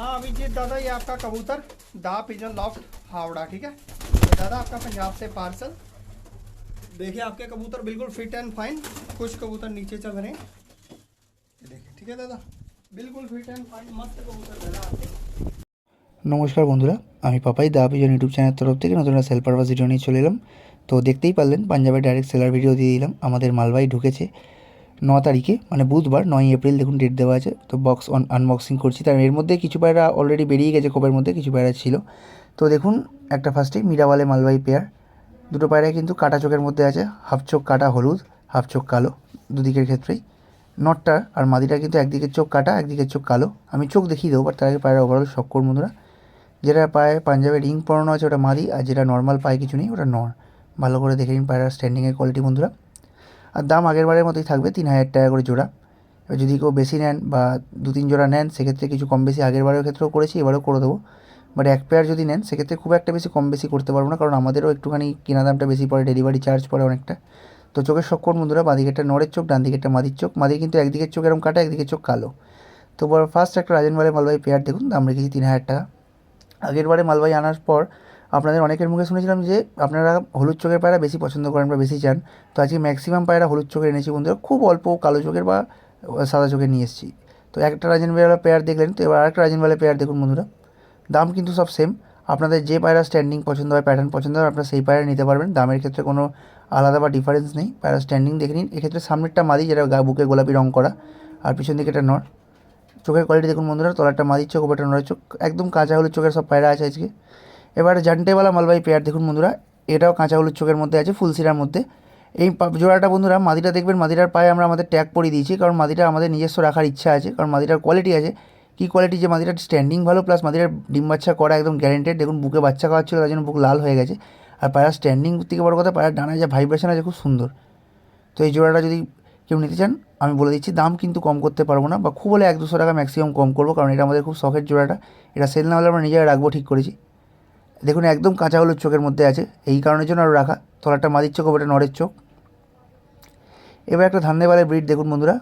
हाँ अभिजीत दादा ये आपका कबूतर दा पिजन लॉफ्ट हावड़ा ठीक है तो दादा आपका पंजाब से पार्सल देखिए आपके कबूतर बिल्कुल फिट एंड फाइन कुछ कबूतर नीचे चल रहे हैं ये देखिए ठीक है दादा बिल्कुल फिट एंड फाइन मस्त कबूतर दादा आपके নমস্কার বন্ধুরা আমি পাপাই দা পিজন ইউটিউব চ্যানেল তরফ থেকে নতুন একটা সেল পারপাস ভিডিও নিয়ে চলে এলাম তো দেখতেই পারলেন পাঞ্জাবের ডাইরেক্ট সেলার ভিডিও দিয়ে দিলাম আমাদের মালবাই ঢুকেছে ন তারিখে মানে বুধবার নয় এপ্রিল দেখুন ডেট দেওয়া আছে, তো বক্স আনবক্সিং করছি। তার এর মধ্যে কিছু পায়রা অলরেডি বেরিয়ে গেছে কোপের মধ্যে কিছু পায়রা ছিল। তো দেখুন, একটা ফার্স্টে মিরাওয়ালে মালবাই পেয়ার দুটো পায়রায় কিন্তু কাটা চোখের মধ্যে আছে হাফ চোখ কাটা হলুদ হাফ চোখ কালো, দুদিকের ক্ষেত্রেই। নটটা আর মাদিটা কিন্তু একদিকের চোখ কাটা একদিকের চোখ কালো। আমি চোখ দেখিয়ে দেবো বাট তার আগে পায়রা ওভারঅল শক্কর বন্ধুরা। যেটা পায়ে পাঞ্জাবে রিং পরানো আছে ওটা মাদি, আর যেটা নর্মাল পায়ে কিছু নেই, ওটা নর। ভালো করে দেখে নিন পায়রা স্ট্যান্ডিংয়ের কোয়ালিটি বন্ধুরা। আর দাম আগের বারের মতোই থাকবে, তিন হাজার টাকা করে জোড়া। এবার যদি কেউ বেশি নেন বা দু তিন জোড়া নেন, সেক্ষেত্রে কিছু কম বেশি আগের বারের ক্ষেত্রেও করেছি, এবারেও করে দেবো। বাট এক পেয়ার যদি নেন, সেক্ষেত্রে খুব একটা বেশি কম বেশি করতে পারব না, কারণ আমাদেরও একটুখানি কেনা দামটা বেশি পড়ে ডেলিভারি চার্জ পড়ে অনেকটা। তো চোখের শক্কর বন্ধুরা? বাঁদিকেরটা নড়ের চোখ, ডান দিকেরটা মাদির চোখ। মাদির কিন্তু একদিকের চোখ এরকম কাটা, একদিকের চোখ কালো। তো ফার্স্ট একটা রাজনবালে মালবাই পেয়ার দেখুন, দাম রেখেছি তিন হাজার টাকা। আগের বারে মালবাই আনার পর আপনাদের অনেকের মুখে শুনেছিলাম যে আপনারা হলুদ চোখের পায়রা বেশি পছন্দ করেন বা বেশি চান। তো আজকে ম্যাক্সিমাম পায়রা হলুদ চোখের এনেছি বন্ধুরা। খুব অল্প কালো চোখের বা সাদা চোখের নিয়ে এসেছি। তো একটা রাজনবেলা পেয়ার দেখলেন। তো এবার আরেকটা রাজনবেলা পেয়ার দেখুন বন্ধুরা। দাম কিন্তু সব সেম আপনাদের যে পায়রা স্ট্যান্ডিং পছন্দ হয় প্যাটার্ন পছন্দ হয়, আপনারা সেই পায়রা নিতে পারবেন। দামের ক্ষেত্রে কোনো আলাদা বা ডিফারেন্স নেই। পায়রা স্ট্যান্ডিং দেখে নিন। এক্ষেত্রে সামনেরটা মাদি যেটা গা, বুকে গোলাপি রং করা। আর পিছন দিকে এটা নর। চোখের কোয়ালিটি দেখুন বন্ধুরা। তলারটা মাদির চোখ, ওপরটা নড়ের চোখ। একদম কাঁচা হলুদ চোখের সব পায়রা আছে আজকে। এবারে জান্টেওয়ালা মালবাই পেয়ার, দেখুন বন্ধুরা, এটাও কাঁচা হলুদ চোখের মধ্যে আছে ফুলসিরার মধ্যে। এই জোড়াটা বন্ধুরা, মাদিটা দেখবেন, মাদিটার পায়ে আমরা আমাদের ট্যাগ পরিয়ে দিয়েছি, কারণ মাদিটা আমাদের নিজস্ব রাখার ইচ্ছা আছে, কারণ মাদিটার কোয়ালিটি আছে। কী কোয়ালিটি যে মাদিটার স্ট্যান্ডিং ভালো প্লাস মাদিটার ডিম বাচ্চা করা একদম গ্যারেন্টেড দেখুন, বুকে বাচ্চা খাওয়াচ্ছিল, তার জন্য বুক লাল হয়ে গেছে। আর পায়রার স্ট্যান্ডিং থেকে বড় কথা পায়রার ডানায় যে ভাইব্রেশন আছে, খুব সুন্দর। তো এই জোড়াটা যদি কেউ নিতে চান, আমি বলে দিচ্ছি, দাম কিন্তু কম করতে পারব না, বা খুব হলে এক দুশো টাকা ম্যাক্সিমাম কম করব, কারণ এটা আমাদের খুব শখের জোড়াটা। এটা সেল না হলে আমরা নিজেরা রাখব, ঠিক করেছি। দেখুন, একদম কাঁচা হলুদ চোখের মধ্যে আছে। এই কারণের জন্য আরও রাখা। তলাটা মাদির চোখ ওটা নরের চোখ। এবার একটা ধান্দেবালের ব্রিড দেখুন বন্ধুরা।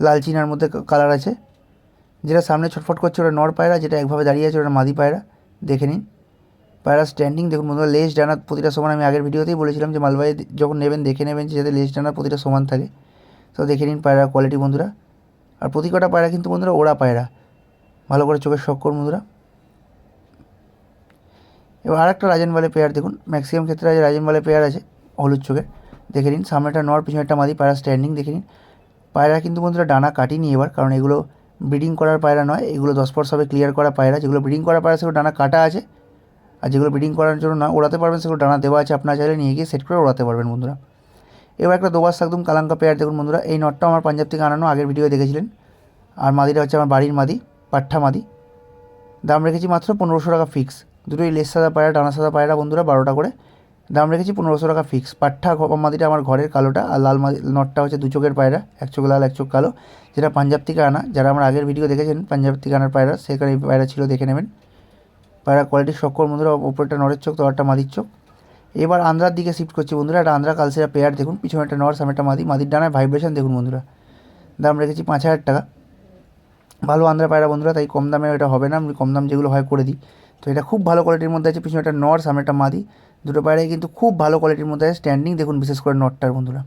লাল চিনার মধ্যে কালার আছে। যেটা সামনে ছটফট করছে ওটা নর পায়রা, যেটা একভাবে দাঁড়িয়ে আছে ওটা মাদি পায়রা। দেখে নিন। পায়রা স্ট্যান্ডিং দেখুন বন্ধুরা লেস ডানা প্রতিটা সমান। আমি আগের ভিডিওতেই বলেছিলাম যে মালবাই যখন নেবেন, দেখে নেবেন যে যাতে লেস ডানা প্রতিটা সমান থাকে। তো দেখে নিন পায়রা কোয়ালিটি বন্ধুরা। আর প্রতি কটা পায়রা কিন্তু বন্ধুরা ওরা পায়রা। ভালো করে চোখের শখ করুন বন্ধুরা। এবার আর আরেকটা রাজনবালে পেয়ার দেখুন। ম্যাক্সিমাম ক্ষেত্রে আছে রাজনবালে পেয়ার আছে, হলুদ চোখের দেখে নিন। সামনেটা নর পিছনেরটা মাদি, পায়রা স্ট্যান্ডিং দেখে নিন। পায়রা কিন্তু বন্ধুরা ডানা কাটিনি এবার, কারণ এগুলো ব্রিডিং করার পায়রা নয়। এগুলো দশ পর সবে ক্লিয়ার করা পায়রা। যেগুলো ব্রিডিং করা পায়রা, সেগুলো ডানা কাটা আছে। আর যেগুলো ব্রিডিং করার জন্য না ওড়াতে পারবেন, সেগুলো ডানা দেওয়া আছে। আপনার চাইলে নিয়ে গিয়ে সেট করে ওড়াতে পারবেন বন্ধুরা। এবার একটা দোবাস একদম কালাঙ্কা পেয়ার দেখুন বন্ধুরা। এই নটটা আমার পাঞ্জাব থেকে আনানো, আগের ভিডিও দেখেছিলেন। আর মাদিটা হচ্ছে আমার বাড়ির মাদি পাঠা মাদি। দাম রেখেছি মাত্র পনেরোশো টাকা ফিক্স দুটোই লেস সাদা পায়রা, ডানা সাদা পায়রা বন্ধুরা, বারোটা করে। দাম রেখেছি পনেরোশো টাকা ফিক্স পাঠা মাদিটা আমার ঘরের কালোটা, আর লাল মাদি নটটা হচ্ছে দু চোখের পায়রা, এক চোখ লাল, এক চোখ কালো, যেটা পাঞ্জাব থেকে আনা। যারা আমার আগের ভিডিও দেখেছেন, পাঞ্জাব থেকে আনার পায়রা, সেখানে এই পায়রা ছিল, দেখে নেবেন। পায়রা কোয়ালিটি শক্কর বন্ধুরা, ওপরটা নরের চোখ তোয়ারটা মাদির চোখ। এবার আন্ধ্রার দিকে শিফট করছি বন্ধুরা একটা আন্ধ্রা কালসেরা পেয়ার দেখুন, পিছনে একটা নর সামনে একটা মাদি। মাদির ডানায় ভাইব্রেশন দেখুন বন্ধুরা। দাম রেখেছি পাঁচ হাজার টাকা। ভালো আন্ধ্রা পায়রা বন্ধুরা, তাই কম দামে এটা হবে না, আমি কম দাম যেগুলো হয় করে দিই। তো এটা খুব ভালো কোয়ালিটির মধ্যে আছে, পিছনে একটা নর সামনে একটা মাদি। দুটো পায়রাই কিন্তু খুব ভালো কোয়ালিটির মধ্যে আছে স্ট্যান্ডিং দেখুন বিশেষ করে নটটার বন্ধুরা।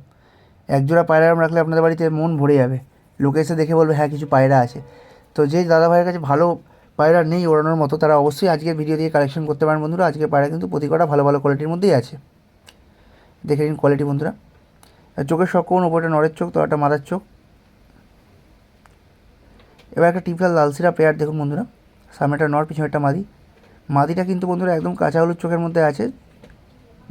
একজোড়া পায়রা রাখলে আপনাদের বাড়িতে মন ভরে যাবে। লোকে এসে দেখে বলবে হ্যাঁ কিছু পায়রা আছে। তো যে দাদা ভাইয়ের কাছে ভালো পায়রা নেই ওড়ানোর মতো, তারা অবশ্যই আজকের ভিডিও দিয়ে কালেকশন করতে পারেন বন্ধুরা। আজকে পায়রা কিন্তু প্রতি কটা ভালো ভালো কোয়ালিটির মধ্যেই আছে। দেখে নিন কোয়ালিটি বন্ধুরা। চোখের শকুন ওপরটা নরের চোখ তো একটা মাদার চোখ। এবার একটা টিপলাল লালসিরা পেয়ার দেখুন বন্ধুরা। সামনেটা নর পিছনেরটা মাদি। মাদিটা কিন্তু বন্ধুরা একদম কাঁচা হলুদ চোখের মধ্যে আছে।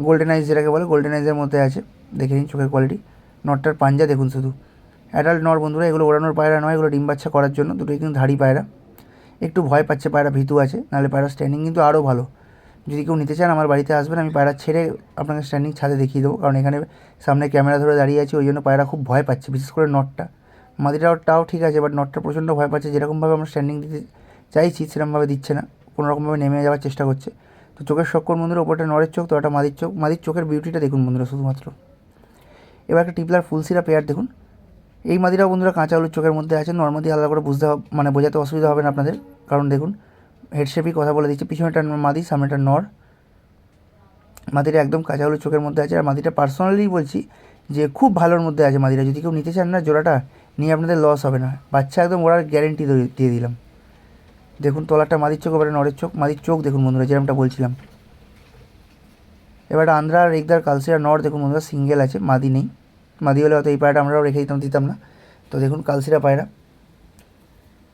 গোল্ডেন আইস যেটাকে বলে গোল্ডেন আইসের মধ্যে আছে। দেখে নিন চোখের কোয়ালিটি নটটার পাঞ্জা দেখুন শুধু। অ্যাডাল্ট নর বন্ধুরা, এগুলো ওড়ানোর পায়রা নয়, এগুলো ডিম বাচ্চা করার জন্য। দুটোই কিন্তু ধাড়ি পায়রা। একটু ভয় পাচ্ছে পায়রা, ভীতু আছে, নাহলে পায়রা স্ট্যান্ডিং কিন্তু আরও ভালো। যদি কেউ নিতে চান, আমার বাড়িতে আসবেন, আমি পায়রা ছেড়ে আপনাকে স্ট্যান্ডিং ছাদে দেখিয়ে দেবো। কারণ এখানে সামনে ক্যামেরা ধরে দাঁড়িয়ে আছে, ওই জন্য পায়রা খুব ভয় পাচ্ছে, বিশেষ করে নটটা মাদিটাও, টাও ঠিক আছে বাট নটটা প্রচণ্ড ভয় পাচ্ছে। যেরকমভাবে আমরা স্ট্যান্ডিং দিতে চাইছি, সেরকমভাবে দিচ্ছে না। কোনো রকমভাবে নেমে যাওয়ার চেষ্টা করছে। তো চোখের শক্কর বন্ধুরা ওপরটা নরের চোখ, তো একটা মাদির চোখ। মাদির চোখের বিউটিটা দেখুন বন্ধুরা শুধুমাত্র। এবার একটা টিপলার ফুলসিরা পেয়ার দেখুন। এই মাদিরাও বন্ধুরা কাঁচা হলুদ চোখের মধ্যে আছে। নর্মালি আলাদা করে বুঝতে মানে বোঝাতে অসুবিধা হবে না আপনাদের। কারণ দেখুন হেডশেপই কথা বলে দিচ্ছি। পিছনেটা মাদি সামনেটা নর। মাদিরা একদম কাঁচা হলুদ চোখের মধ্যে আছে। আর মাদিটা পার্সোনালি বলছি যে খুব ভালোর মধ্যে আছে মাদিরা। যদি কেউ নিতে চান না জোড়াটা, নিয়ে আপনাদের লস হবে না। বাচ্চা একদম ওরার গ্যারেন্টি দিয়ে দিলাম। দেখুন, তলাটা মাদির চোখ, এবারে নরের চোখ। মাদির চোখ দেখুন বন্ধুরা যেরকমটা বলছিলাম। এবারে আন্ধ্রা রেগদার, কালসিরা, নর দেখুন বন্ধুরা, সিঙ্গেল আছে, মাদি নেই। মাদি হলে হয়তো এই পায়রাটা আমরাও রেখে দিতাম দিতাম না। তো দেখুন, কালসিরা পায়রা।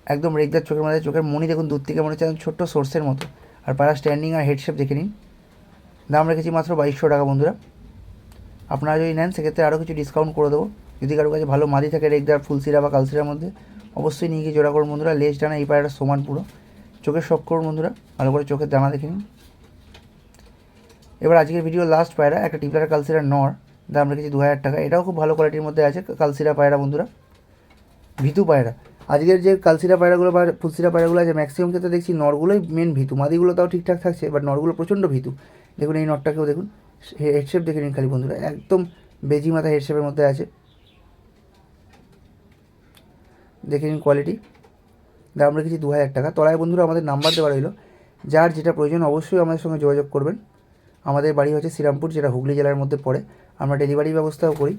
একদম রেগদার চোখের মধ্যে চোখের মনি দেখুন, দূর থেকে মনে হচ্ছে একদম ছোট্ট সোর্সের মতো। আর পায়রা স্ট্যান্ডিং আর হেডশেপ দেখে নিন। দাম রেখেছি মাত্র বাইশশো টাকা বন্ধুরা। আপনারা যদি নেন, সেক্ষেত্রে আরও কিছু ডিসকাউন্ট করে দেবো। যদি কারও কাছে ভালো মাদি থাকে, রেগদার, ফুলসিরা বা কালসিরার মধ্যে, অবশ্যই নিয়ে গিয়ে জোড়া করুন বন্ধুরা। লেজ ডানা এই পায়রাটা সমান পুরো। চোখের শখ করুন বন্ধুরা। ভালো করে চোখের দানা দেখে নিন। এবার আজকের ভিডিও লাস্ট পায়রা, একটা টিপলার কালসিরা নর। দাম রেখেছি দু হাজার টাকা। এটাও খুব ভালো কোয়ালিটির মধ্যে আছে কালসিরা পায়রা বন্ধুরা। ভিতু পায়রা। আজকের যে কালসিরা পায়রাগুলো বা ফুলসিরা পায়রাগুলো আছে ম্যাক্সিমাম ক্ষেত্রে দেখছি নরগুলোই মেন ভিতু। মাদিগুলো তাও ঠিকঠাক থাকছে বাট নরগুলো প্রচণ্ড ভিতু। দেখুন এই নটটাকেও দেখুন। হেডশেপ দেখে নিন খালি বন্ধুরা। একদম বেজি মাথা হেডশেপের মধ্যে আছে। দেখে নিন কোয়ালিটি দাম রেখেছি দু হাজার টাকা। তলায় বন্ধুরা আমাদের নাম্বার দেওয়া রইল। যার যেটা প্রয়োজন অবশ্যই আমাদের সঙ্গে যোগাযোগ করবেন। আমাদের বাড়ি হচ্ছে শ্রীরামপুর, যেটা হুগলি জেলার মধ্যে পড়ে। আমরা ডেলিভারি ব্যবস্থাও করি।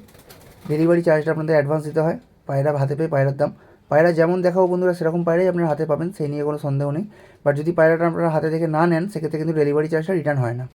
ডেলিভারি চার্জটা আপনাদের অ্যাডভান্স দিতে হয়। পায়রা হাতে পেয়ে পায়রার দাম। পায়রা যেমন দেখাবো বন্ধুরা, সেরকম পায়রাই আপনার হাতে পাবেন, সেই নিয়ে কোনো সন্দেহ নেই। বাট যদি পায়রাটা আপনারা হাতে থেকে না নেন, সেক্ষেত্রে কিন্তু ডেলিভারি চার্জটা রিটার্ন হয় না।